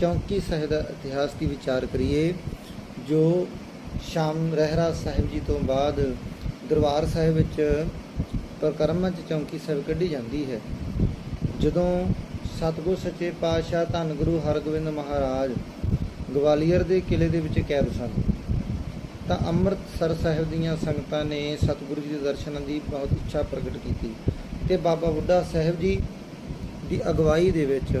ਚੌਂਕੀ ਸਾਹਿਬ ਦਾ ਇਤਿਹਾਸ ਦੀ ਵਿਚਾਰ ਕਰੀਏ, ਜੋ ਸ਼ਾਮ ਰਹਿਰਾ ਸਾਹਿਬ ਜੀ ਤੋਂ ਬਾਅਦ ਦਰਬਾਰ ਸਾਹਿਬ ਵਿੱਚ ਪ੍ਰਕਰਮਾਂ 'ਚ ਚੌਂਕੀ ਸਾਹਿਬ ਕੱਢੀ ਜਾਂਦੀ ਹੈ। ਜਦੋਂ ਸਤਿਗੁਰ ਸੱਚੇ ਪਾਤਸ਼ਾਹ ਧੰਨ ਗੁਰੂ ਹਰਗੋਬਿੰਦ ਮਹਾਰਾਜ ਗਵਾਲੀਅਰ ਦੇ ਕਿਲੇ ਦੇ ਵਿੱਚ ਕੈਦ ਸਨ, ਤਾਂ ਅੰਮ੍ਰਿਤਸਰ ਸਾਹਿਬ ਦੀਆਂ ਸੰਗਤਾਂ ਨੇ ਸਤਿਗੁਰੂ ਜੀ ਦੇ ਦਰਸ਼ਨਾਂ ਦੀ ਬਹੁਤ ਇੱਛਾ ਪ੍ਰਗਟ ਕੀਤੀ ਤੇ ਬਾਬਾ ਬੁੱਢਾ ਸਾਹਿਬ ਜੀ ਦੀ ਅਗਵਾਈ ਦੇ ਵਿੱਚ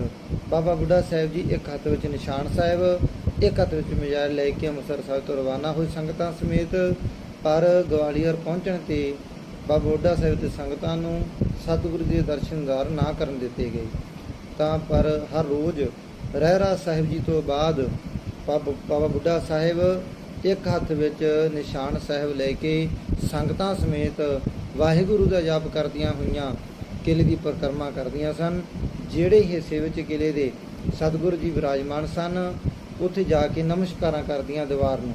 ਬਾਬਾ ਬੁੱਢਾ ਸਾਹਿਬ ਜੀ, ਇੱਕ ਹੱਥ ਵਿੱਚ ਨਿਸ਼ਾਨ ਸਾਹਿਬ, ਇੱਕ ਹੱਥ ਵਿੱਚ ਮਜਾਇਲ ਲੈ ਕੇ ਅੰਮ੍ਰਿਤਸਰ ਸਾਹਿਬ ਤੋਂ ਰਵਾਨਾ ਹੋਏ ਸੰਗਤਾਂ ਸਮੇਤ, ਪਰ ਗਵਾਲੀਅਰ ਪਹੁੰਚਣ ਤੇ ਬਾਬਾ ਬੁੱਢਾ ਸਾਹਿਬ ਦੇ ਸੰਗਤਾਂ ਨੂੰ ਸਤਿਗੁਰੂ ਜੀ ਦੇ ਦਰਸ਼ਨਦਾਰ ਨਾ ਕਰਨ ਦਿੱਤੇ ਗਏ। ਤਾਂ ਪਰ ਹਰ ਰੋਜ਼ ਰਹਿਰਾ ਸਾਹਿਬ ਜੀ ਤੋਂ ਬਾਅਦ ਬਾਬਾ ਬਾਬਾ ਬੁੱਢਾ ਸਾਹਿਬ ਇੱਕ ਹੱਥ ਵਿੱਚ ਨਿਸ਼ਾਨ ਸਾਹਿਬ ਲੈ ਕੇ ਸੰਗਤਾਂ ਸਮੇਤ ਵਾਹਿਗੁਰੂ ਦਾ ਜਾਪ ਕਰਦੀਆਂ ਹੋਈਆਂ। ਕਿਲੇ ਦੀ ਪਰਿਕਰਮਾ ਕਰਦੀਆਂ ਸਨ। ਜਿਹੜੇ ਹਿੱਸੇ ਵਿੱਚ ਕਿਲੇ ਦੇ ਸਤਿਗੁਰੂ ਜੀ ਵਿਰਾਜਮਾਨ ਸਨ, ਉੱਥੇ ਜਾ ਕੇ ਨਮਸਕਾਰਾਂ ਕਰਦੀਆਂ ਦੀਵਾਰ ਨੂੰ।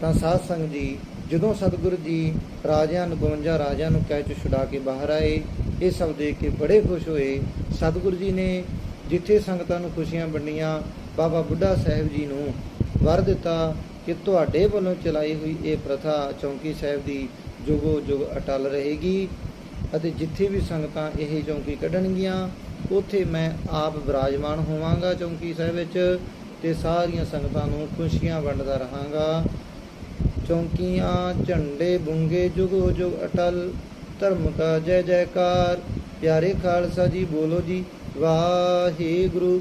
ਤਾਂ ਸਾਧ ਸੰਗਤ ਜੀ, ਜਦੋਂ ਸਤਿਗੁਰੂ ਜੀ ਰਾਜਿਆਂ ਨੂੰ 52 ਰਾਜਿਆਂ ਨੂੰ ਕੈਚ ਛੁਡਾ ਕੇ ਬਾਹਰ ਆਏ, ਇਹ ਸਭ ਦੇਖ ਕੇ ਬੜੇ ਖੁਸ਼ ਹੋਏ। ਸਤਿਗੁਰੂ ਜੀ ਨੇ ਜਿੱਥੇ ਸੰਗਤਾਂ ਨੂੰ ਖੁਸ਼ੀਆਂ ਵੰਡੀਆਂ, ਬਾਬਾ ਬੁੱਢਾ ਸਾਹਿਬ ਜੀ ਨੂੰ ਵਰ ਦਿੱਤਾ ਕਿ ਤੁਹਾਡੇ ਵੱਲੋਂ ਚਲਾਈ ਹੋਈ ਇਹ ਪ੍ਰਥਾ ਚੌਂਕੀ ਸਾਹਿਬ ਦੀ ਜੁਗੋ ਜੁਗ ਅਟਲ ਰਹੇਗੀ। ਅਤੇ ਜਿੱਥੇ ਵੀ ਸੰਗਤਾਂ ਇਹ ਚੌਂਕੀ ਕੱਢਣਗੀਆਂ, ਉੱਥੇ ਮੈਂ ਆਪ ਵਿਰਾਜਮਾਨ ਹੋਵਾਂਗਾ ਚੌਂਕੀ ਸਾਹਿਬ ਵਿੱਚ ਤੇ ਸਾਰੀਆਂ ਸੰਗਤਾਂ ਨੂੰ ਖੁਸ਼ੀਆਂ ਵੰਡਦਾ ਰਹਾਂਗਾ। ਚੌਂਕੀਆਂ ਝੰਡੇ ਬੁੰਗੇ ਜੁਗੋ ਜੁਗ ਅਟਲ, ਧਰਮ ਕਾ ਜੈ ਜੈਕਾਰ, ਪਿਆਰੇ ਖਾਲਸਾ ਜੀ ਬੋਲੋ ਜੀ, ਵਾਹਿਗੁਰੂ